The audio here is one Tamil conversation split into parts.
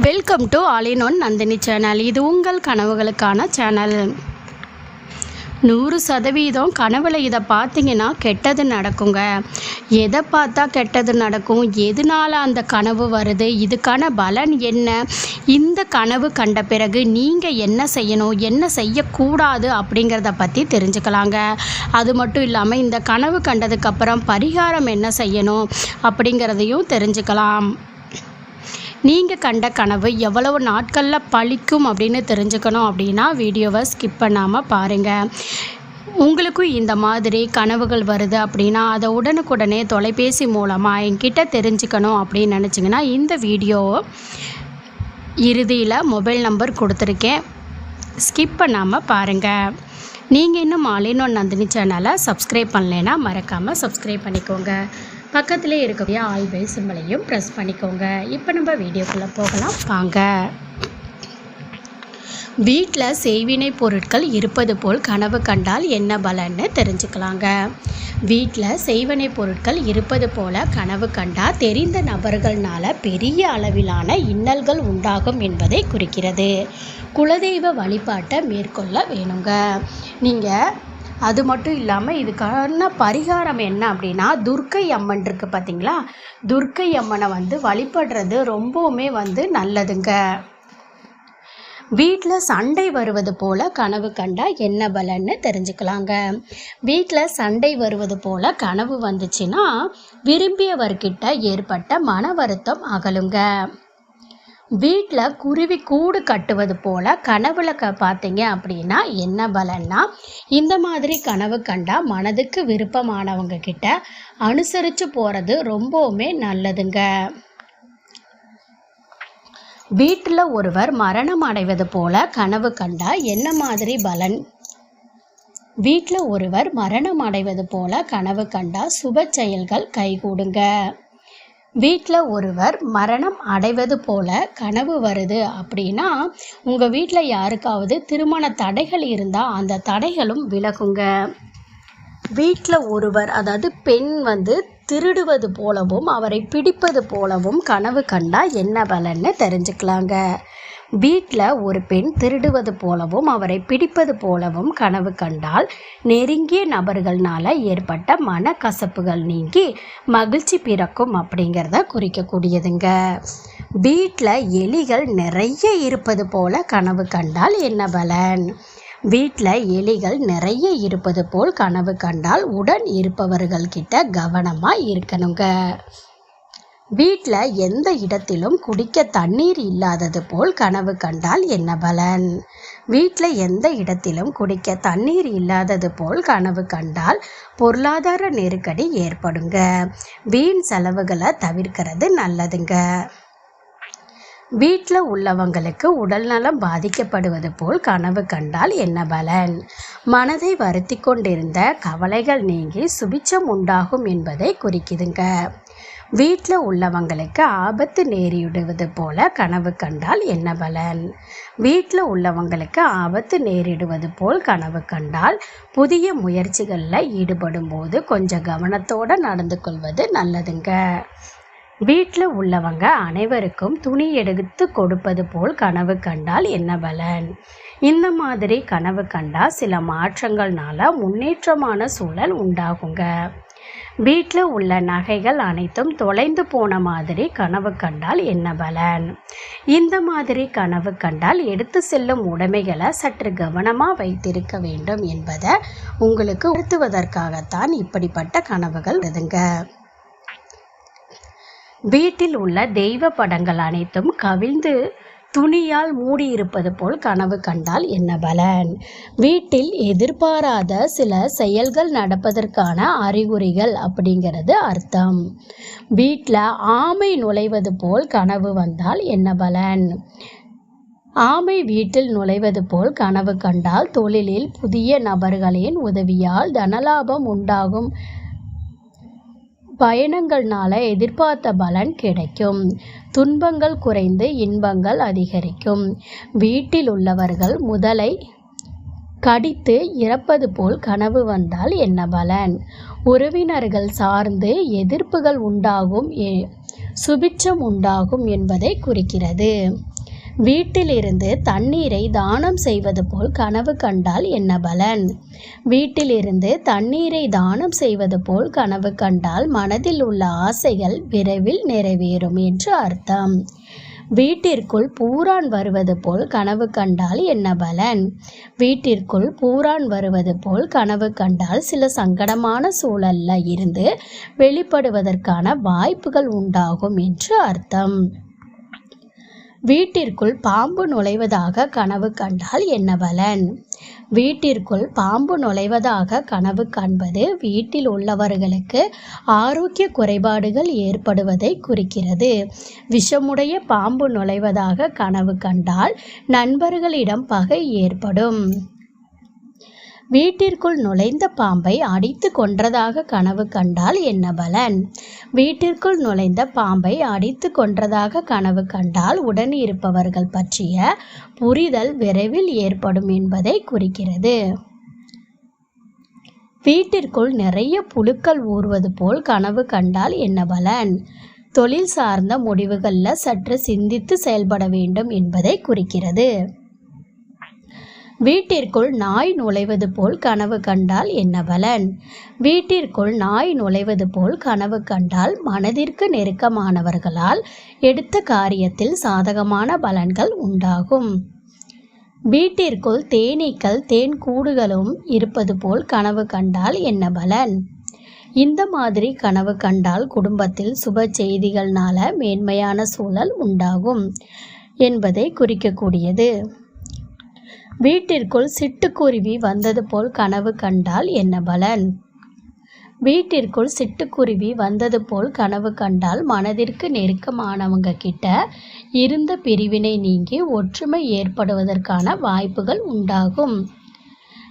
Welcome to all in one Nandini channel இது உங்கள் கனவுகளுக்கான சேனல் நூறு சதவீதம் கனவில் இதை பார்த்தீங்கன்னா கெட்டது நடக்குங்க. எதை பார்த்தா கெட்டது நடக்கும்? எதனால அந்த கனவு வருது? இதுக்கான பலன் என்ன? இந்த கனவு கண்ட பிறகு நீங்கள் என்ன செய்யணும்? என்ன செய்யக்கூடாது அப்படிங்கிறத பற்றி தெரிஞ்சுக்கலாங்க. அது மட்டும் இல்லாமல் இந்த கனவு கண்டதுக்கப்புறம் பரிகாரம் என்ன செய்யணும் அப்படிங்கிறதையும் தெரிஞ்சுக்கலாம். நீங்கள் கண்ட கனவு எவ்வளவு நாட்களில் பழிக்கும் அப்படின்னு தெரிஞ்சுக்கணும் அப்படின்னா வீடியோவை ஸ்கிப் பண்ணாமல் பாருங்கள் உங்களுக்கும் இந்த மாதிரி கனவுகள் வருது அப்படின்னா அதை உடனுக்குடனே தொலைபேசி மூலமாக என்கிட்ட தெரிஞ்சுக்கணும் அப்படின்னு நினச்சிங்கன்னா இந்த வீடியோ இறுதியில் மொபைல் நம்பர் கொடுத்துருக்கேன். ஸ்கிப் பண்ணாமல் பாருங்கள் நீங்கள் இன்னும் மாலினோ நந்தினி சேனலை சப்ஸ்கிரைப் பண்ணலைன்னா மறக்காமல் சப்ஸ்கிரைப் பண்ணிக்கோங்க. பக்கத்திலே இருக்கக்கூடிய ஆல் சிம்பிளையும் ப்ரெஸ் பண்ணிக்கோங்க. இப்போ நம்ம வீடியோக்குள்ளே போகலாம். வாங்க. வீட்டில் செய்வினை பொருட்கள் இருப்பது போல் கனவு கண்டால் என்ன பலன்னு தெரிஞ்சுக்கலாங்க. வீட்டில் செய்வினை பொருட்கள் இருப்பது போல கனவு கண்டால் தெரிந்த நபர்கள்னால பெரிய அளவிலான இன்னல்கள் உண்டாகும் என்பதை குறிக்கிறது. குலதெய்வ வழிபாட்டை மேற்கொள்ள வேணுங்க. நீங்கள் அது மட்டும் இல்லாமல் இதுக்கான பரிகாரம் என்ன அப்படின்னா துர்க்கை அம்மன் இருக்குது பார்த்தீங்களா துர்க்கை அம்மனை வந்து வழிபடுறது ரொம்பவுமே வந்து நல்லதுங்க. வீட்டில் சண்டை வருவது போல் கனவு கண்டா என்ன பலன்னு தெரிஞ்சுக்கலாங்க. வீட்டில் சண்டை வருவது போல் கனவு வந்துச்சுன்னா விரும்பியவர்கிட்ட ஏற்பட்ட மன வருத்தம் அகலுங்க. வீட்டில் குருவி கூடு கட்டுவது போல் கனவுல க பார்த்தீங்க அப்படின்னா என்ன பலன்னா இந்த மாதிரி கனவு கண்டா மனதுக்கு விருப்பமானவங்க கிட்ட அனுசரித்து போகிறது ரொம்பவுமே நல்லதுங்க. வீட்டில் ஒருவர் மரணம் அடைவது போல கனவு கண்டா என்ன மாதிரி பலன்? வீட்டில் ஒருவர் மரணம் அடைவது போல கனவு கண்டா சுப செயல்கள் கைகூடுங்க. வீட்டில் ஒருவர் மரணம் அடைவது போல கனவு வருது அப்படின்னா உங்கள் வீட்டில் யாருக்காவது திருமண தடைகள் இருந்தால் அந்த தடைகளும் விலகுங்க. வீட்டில் ஒருவர் அதாவது பெண் வந்து திருடுவது போலவும் அவரை பிடிப்பது போலவும் கனவு கண்டா என்ன பலன்னு தெரிஞ்சுக்கலாங்க. வீட்டில் ஒரு பெண் திருடுவது போலவும் அவரை பிடிப்பது போலவும் கனவு கண்டால் நெருங்கிய நபர்களால் ஏற்பட்ட மனக்கசப்புகள் நீங்கி மகிழ்ச்சி பிறக்கும் அப்படிங்கிறத குறிக்கக்கூடியதுங்க. வீட்டில் எலிகள் நிறைய இருப்பது போல கனவு கண்டால் என்ன பலன்? வீட்டில் எலிகள் நிறைய இருப்பது போல் கனவு கண்டால் உடன் இருப்பவர்கள்கிட்ட கவனமாக இருக்கணுங்க. வீட்டில் எந்த இடத்திலும் குடிக்க தண்ணீர் இல்லாதது போல் கனவு கண்டால் என்ன பலன்? வீட்டில் எந்த இடத்திலும் குடிக்க தண்ணீர் இல்லாதது போல் கனவு கண்டால் பொருளாதார நெருக்கடி ஏற்படுங்க. வீண் செலவுகளை தவிர்க்கிறது நல்லதுங்க. வீட்டில் உள்ளவங்களுக்கு உடல்நலம் பாதிக்கப்படுவது போல் கனவு கண்டால் என்ன பலன்? மனதை வருத்தி கொண்டிருந்த கவலைகள் நீங்கி சுபிச்சம் உண்டாகும் என்பதை குறிக்குதுங்க. வீட்டில் உள்ளவங்களுக்கு ஆபத்து நேரிடுவது போல கனவு கண்டால் என்ன பலன்? வீட்டில் உள்ளவங்களுக்கு ஆபத்து நேரிடுவது போல் கனவு கண்டால் புதிய முயற்சிகளில் ஈடுபடும் போது கொஞ்சம் கவனத்தோடு நடந்து கொள்வது நல்லதுங்க. வீட்டில் உள்ளவங்க அனைவருக்கும் துணி எடுத்து கொடுப்பது போல் கனவு கண்டால் என்ன பலன்? இந்த மாதிரி கனவு கண்டால் சில மாற்றங்கள்னால முன்னேற்றமான சூழல் உண்டாகுங்க. வீட்டில் உள்ள நகைகள் அனைத்தும் தொலைந்து போன மாதிரி கனவு கண்டால் என்ன பலன்? இந்த மாதிரி கனவு கண்டால் எடுத்து செல்லும் உடைமைகளை சற்று கவனமாக வைத்திருக்க வேண்டும் என்பதை உங்களுக்கு உறுத்துவதற்காகத்தான் இப்படிப்பட்ட கனவுகள் எதுங்க வீட்டில் உள்ள தெய்வ படங்கள் அனைத்தும் கவிழ்ந்து துணியால் மூடியிருப்பது போல் கனவு கண்டால் என்ன பலன்? வீட்டில் எதிர்பாராத சில செயல்கள் நடப்பதற்கான அறிகுறிகள் அப்படிங்கிறது அர்த்தம். வீட்டில் ஆமை நுழைவது போல் கனவு வந்தால் என்ன பலன்? ஆமை வீட்டில் நுழைவது போல் கனவு கண்டால் தொழிலில் புதிய நபர்களின் உதவியால் தனலாபம் உண்டாகும். பயணங்கள்னால எதிர்பார்த்த பலன் கிடைக்கும். துன்பங்கள் குறைந்து இன்பங்கள் அதிகரிக்கும். வீட்டில் உள்ளவர்கள் முதலை கடித்து இறப்பது போல் கனவு வந்தால் என்ன பலன்? உறவினர்கள் சார்ந்து எதிர்ப்புகள் உண்டாகும் சுபிட்சம் உண்டாகும் என்பதை குறிக்கிறது. வீட்டிலிருந்து தண்ணீரை தானம் செய்வது போல் கனவு கண்டால் என்ன பலன்? வீட்டிலிருந்து தண்ணீரை தானம் செய்வது போல் கனவு கண்டால் மனதில் உள்ள ஆசைகள் விரைவில் நிறைவேறும் என்று அர்த்தம். வீட்டிற்குள் பூரான் வருவது போல் கனவு கண்டால் என்ன பலன்? வீட்டிற்குள் பூரான் வருவது போல் கனவு கண்டால் சில சங்கடமான சூழல்ல இருந்து வெளிப்படுவதற்கான வாய்ப்புகள் உண்டாகும் என்று அர்த்தம். வீட்டிற்குள் பாம்பு நுழைவதாக கனவு கண்டால் என்ன பலன்? வீட்டிற்குள் பாம்பு நுழைவதாக கனவு காண்பது வீட்டில் உள்ளவர்களுக்கு ஆரோக்கிய குறைபாடுகள் ஏற்படுவதை குறிக்கிறது. விஷமுடைய பாம்பு நுழைவதாக கனவு கண்டால் நண்பர்களிடம் பகை ஏற்படும். வீட்டிற்குள் நுழைந்த பாம்பை அடித்து கொன்றதாக கனவு கண்டால் என்ன பலன்? வீட்டிற்குள் நுழைந்த பாம்பை அடித்து கொன்றதாக கனவு கண்டால் உடன் இருப்பவர்கள் பற்றிய புரிதல் விரைவில் ஏற்படும் என்பதை குறிக்கிறது. வீட்டிற்குள் நிறைய புழுக்கள் ஊறுவது போல் கனவு கண்டால் என்ன பலன்? தொழில் சார்ந்த முடிவுகளில் சற்று சிந்தித்து செயல்பட வேண்டும் என்பதை குறிக்கிறது. வீட்டிற்குள் நாய் நுழைவது போல் கனவு கண்டால் என்ன பலன்? வீட்டிற்குள் நாய் நுழைவது போல் கனவு கண்டால் மனதிற்கு நெருக்கமானவர்களால் எடுத்த காரியத்தில் சாதகமான பலன்கள் உண்டாகும். வீட்டிற்குள் தேனீக்கள் தேன் கூடுகளும் இருப்பது போல் கனவு கண்டால் என்ன பலன்? இந்த மாதிரி கனவு கண்டால் குடும்பத்தில் சுப செய்திகள்னால மேன்மையான சூழல் உண்டாகும் என்பதை குறிக்கக்கூடியது. வீட்டிற்குள் சிட்டுக்குருவி வந்தது போல் கனவு கண்டால் என்ன பலன்? வீட்டிற்குள் சிட்டுக்குருவி வந்தது போல் கனவு கண்டால் மனதிற்கு நெருக்கமானவங்க கிட்ட இருந்த பிரிவினை நீங்கி ஒற்றுமை ஏற்படுவதற்கான வாய்ப்புகள் உண்டாகும்.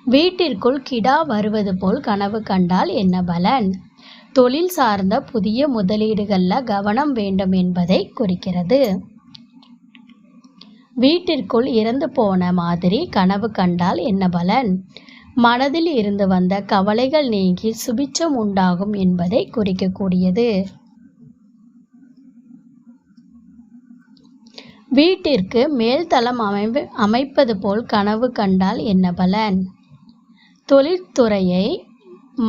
வீட்டிற்குள் கிடா வருவது போல் கனவு கண்டால் என்ன பலன்? தொழில் சார்ந்த புதிய முதலீடுகளில் கவனம் வேண்டும் என்பதை குறிக்கிறது. வீட்டிற்குள் இறந்து போன மாதிரி கனவு கண்டால் என்ன பலன்? மனதில் இருந்து வந்த கவலைகள் நீங்கி சுபிச்சம் உண்டாகும் என்பதை குறிக்கக்கூடியது. வீட்டிற்கு மேல்தளம் அமைப்பு அமைப்பது போல் கனவு கண்டால் என்ன பலன்? தொழிற்துறையை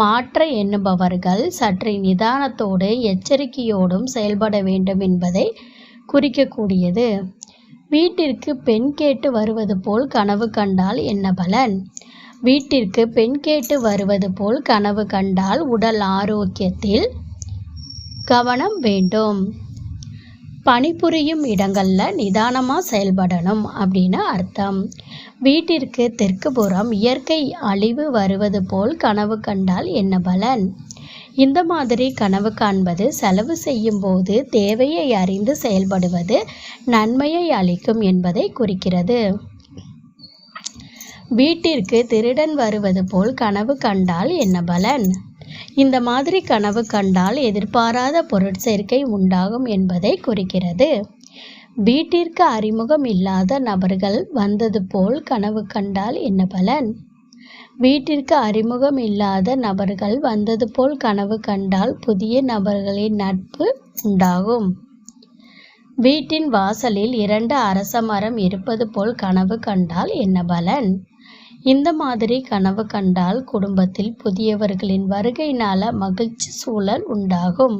மாற்ற எண்ணுபவர்கள் சற்று நிதானத்தோடு எச்சரிக்கையோடும் செயல்பட வேண்டும் என்பதை குறிக்கக்கூடியது. வீட்டிற்கு பெண் கேட்டு வருவது போல் கனவு கண்டால் என்ன பலன்? வீட்டிற்கு பெண் கேட்டு வருவது போல் கனவு கண்டால் உடல் ஆரோக்கியத்தில் கவனம் வேண்டும். பணிபுரியும் இடங்களில் நிதானமாக செயல்படணும் அப்படின்னு அர்த்தம். வீட்டிற்கு தெற்கு புறம் இயற்கை அழிவு வருவது போல் கனவு கண்டால் என்ன பலன்? இந்த மாதிரி கனவு காண்பது செலவு செய்யும் போது தேவையை அறிந்து செயல்படுவது நன்மையை அளிக்கும் என்பதை குறிக்கிறது. வீட்டிற்கு திருடன் வருவது போல் கனவு கண்டால் என்ன பலன்? இந்த மாதிரி கனவு கண்டால் எதிர்பாராத பொருட்சேர்க்கை உண்டாகும் என்பதை குறிக்கிறது. வீட்டிற்கு அறிமுகம் இல்லாத நபர்கள் வந்தது போல் கனவு கண்டால் என்ன பலன்? வீட்டிற்கு அறிமுகம் இல்லாத நபர்கள் வந்தது போல் கனவு கண்டால் புதிய நபர்களின் நட்பு உண்டாகும். வீட்டின் வாசலில் இரண்டு அரச மரம் இருப்பது போல் கனவு கண்டால் என்ன பலன்? இந்த மாதிரி கனவு கண்டால் குடும்பத்தில் புதியவர்களின் வருகையினால மகிழ்ச்சி சூழல் உண்டாகும்.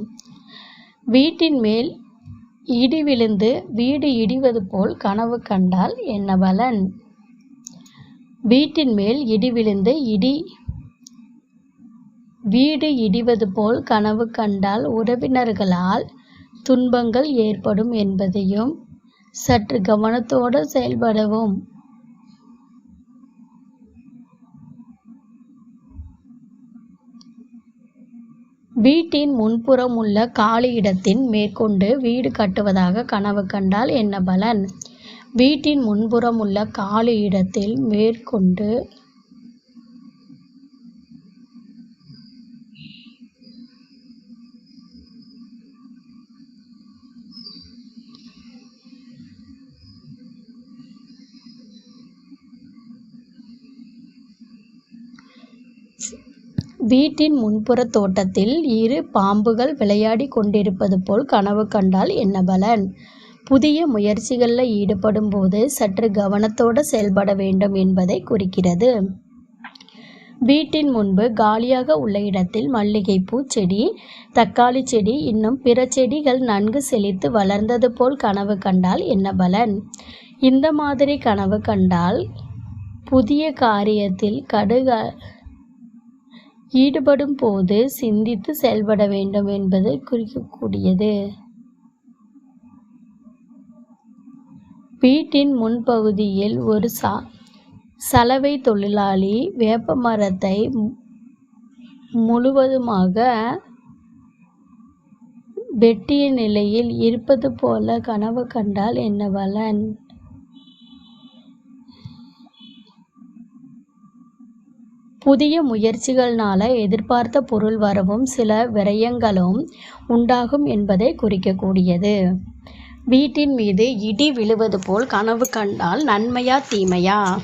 வீட்டின் மேல் இடி விழுந்து வீடு இடிவது போல் கனவு கண்டால் என்ன பலன்? வீட்டின் மேல் இடி விழுந்து இடி வீடு இடிவது போல் கனவு கண்டால் உறவினர்களால் துன்பங்கள் ஏற்படும் என்பதையும் சற்று கவனத்தோடு செயல்படவும். வீட்டின் முன்புறம் உள்ள காலி இடத்தின் மேற்கொண்டு வீடு கட்டுவதாக கனவு கண்டால் என்ன பலன்? வீட்டின் முன்புறம் உள்ள காலி இடத்தில் மேற்கொண்டு வீட்டின் முன்புற தோட்டத்தில் இரு பாம்புகள் விளையாடி கொண்டிருப்பது போல் கனவு கண்டால் என்ன பலன்? புதிய முயற்சிகளில் ஈடுபடும் போது சற்று கவனத்தோடு செயல்பட வேண்டும் என்பதை குறிக்கிறது. வீட்டின் முன்பு காலியாக உள்ள இடத்தில் மல்லிகைப்பூ செடி தக்காளி செடி இன்னும் பிற செடிகள் நன்கு செழித்து வளர்ந்தது போல் கனவு கண்டால் என்ன பலன்? இந்த மாதிரி கனவு கண்டால் புதிய காரியத்தில் கடுக ஈடுபடும் போது சிந்தித்து செயல்பட வேண்டும் என்பது குறிக்கக்கூடியது. வீட்டின் முன்பகுதியில் ஒரு சா சலவை தொழிலாளி வேப்ப மரத்தை முழுவதுமாக வெட்டிய நிலையில் இருப்பது போல கனவு கண்டால் என்ன பலன்? புதிய முயற்சிகள்னால எதிர்பார்த்த பொருள் வரவும் சில விரயங்களும் உண்டாகும் என்பதை குறிக்கக்கூடியது. வீட்டின் மீது இடி விழுவது போல் கனவு கண்டால் நன்மையா தீமையா?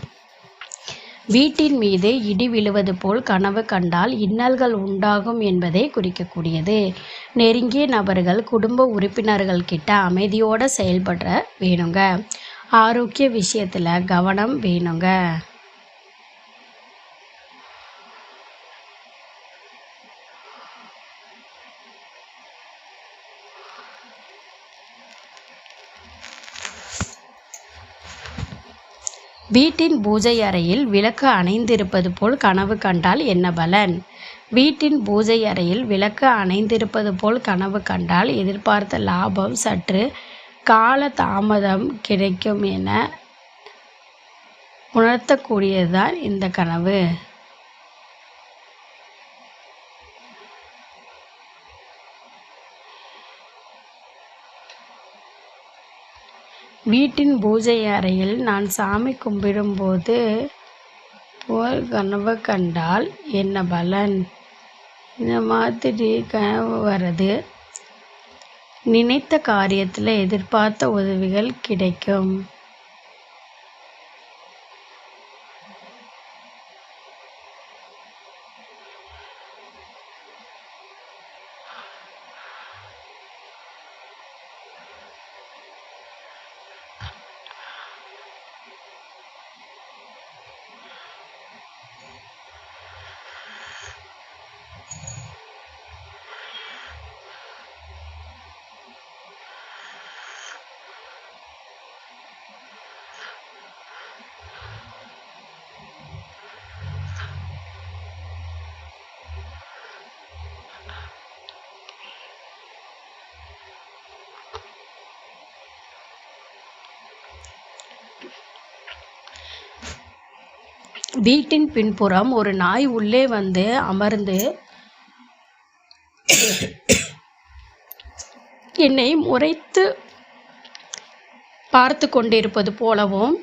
வீட்டின் மீது இடி விழுவது போல் கனவு கண்டால் இன்னல்கள் உண்டாகும் என்பதை குறிக்கக்கூடியது. நெருங்கிய நபர்கள் குடும்ப உறுப்பினர்கள் கிட்ட அமைதியோடு செயல்பட வேணுங்க. ஆரோக்கிய விஷயத்தில் கவனம் வேணுங்க. வீட்டின் பூஜை அறையில் விளக்கு அணைந்திருப்பது போல் கனவு கண்டால் என்ன பலன்? வீட்டின் பூஜை அறையில் விளக்கு அணைந்திருப்பது போல் கனவு கண்டால் எதிர்பார்த்த லாபம் சற்று கால தாமதம் கிடைக்கும் என உணர்த்தக்கூடியதுதான் இந்த கனவு. வீட்டின் பூஜை அறையில் நான் சாமி கும்பிடும்போது போல் கனவு கண்டால் என்ன பலன்? இந்த மாதிரி கனவு வர்றது நினைத்த காரியத்தில் எதிர்பார்த்த உதவிகள் கிடைக்கும். வீட்டின் பின்புறம் ஒரு நாய் உள்ளே வந்து அமர்ந்து என்னை முறைத்து பார்த்து கொண்டிருப்பது போலவும்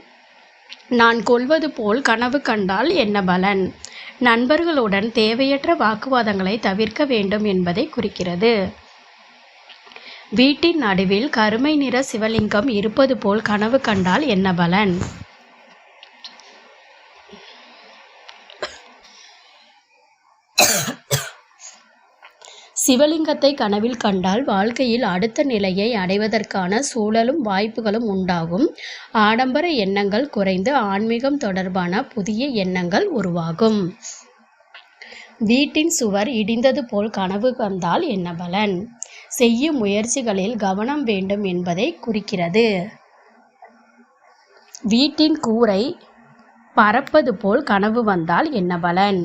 நான் கொள்வது போல் கனவு கண்டால் என்ன பலன்? நண்பர்களுடன் தேவையற்ற வாக்குவாதங்களை தவிர்க்க வேண்டும் என்பதை குறிக்கிறது. வீட்டின் நடுவில் கருமை நிற சிவலிங்கம் இருப்பது போல் கனவு கண்டால் என்ன பலன்? சிவலிங்கத்தை கனவில் கண்டால் வாழ்க்கையில் அடுத்த நிலையை அடைவதற்கான சூழலும் வாய்ப்புகளும் உண்டாகும். ஆடம்பர எண்ணங்கள் குறைந்து ஆன்மீகம் தொடர்பான புதிய எண்ணங்கள் உருவாகும். வீட்டின் சுவர் இடிந்தது போல் கனவு வந்தால் என்ன பலன்? செய்யும் முயற்சிகளில் கவனம் வேண்டும் என்பதை குறிக்கிறது. வீட்டின் கூரை பறப்பது போல் கனவு வந்தால் என்ன பலன்?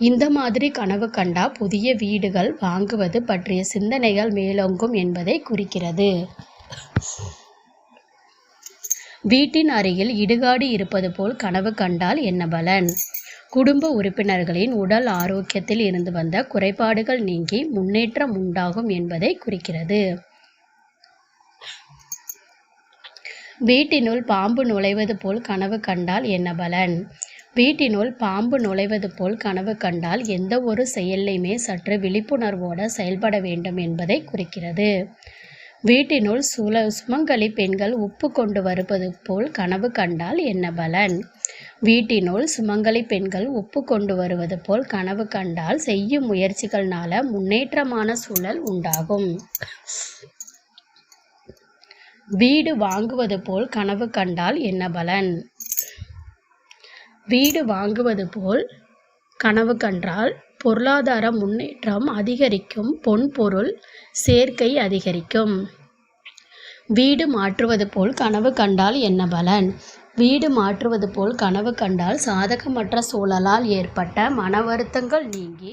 இந்த மாதிரி கனவு கண்டா புதிய வீடுகள் வாங்குவது பற்றிய சிந்தனைகள் மேலோங்கும் என்பதை குறிக்கிறது. வீட்டின் அருகில் இடுகாடு இருப்பது போல் கனவு கண்டால் என்ன பலன்? குடும்ப உறுப்பினர்களின் உடல் ஆரோக்கியத்தில் இருந்து வந்த குறைபாடுகள் நீங்கி முன்னேற்றம் உண்டாகும் என்பதை குறிக்கிறது. வீட்டினுள் பாம்பு நுழைவது போல் கனவு கண்டால் என்ன பலன்? வீட்டினுள் பாம்பு நுழைவது போல் கனவு கண்டால் எந்த ஒரு செயல்லையுமே சற்று விழிப்புணர்வோடு செயல்பட வேண்டும் என்பதை குறிக்கிறது. வீட்டினுள் சுல சுமங்கலி பெண்கள் உப்பு கொண்டு வருவது போல் கனவு கண்டால் என்ன பலன்? வீட்டினுள் சுமங்கலி பெண்கள் உப்பு கொண்டு வருவது போல் கனவு கண்டால் செய்யும் முயற்சிகள்னால முன்னேற்றமான சூழல் உண்டாகும். வீடு வாங்குவது போல் கனவு கண்டால் என்ன பலன்? வீடு வாங்குவது போல் கனவு கண்டால் பொருளாதார முன்னேற்றம் அதிகரிக்கும் பொன்பொருள் சேர்க்கை அதிகரிக்கும். வீடு மாற்றுவது போல் கனவு கண்டால் என்ன பலன்? வீடு மாற்றுவது போல் கனவு கண்டால் சாதகமற்ற சூழலால் ஏற்பட்ட மன வருத்தங்கள் நீங்கி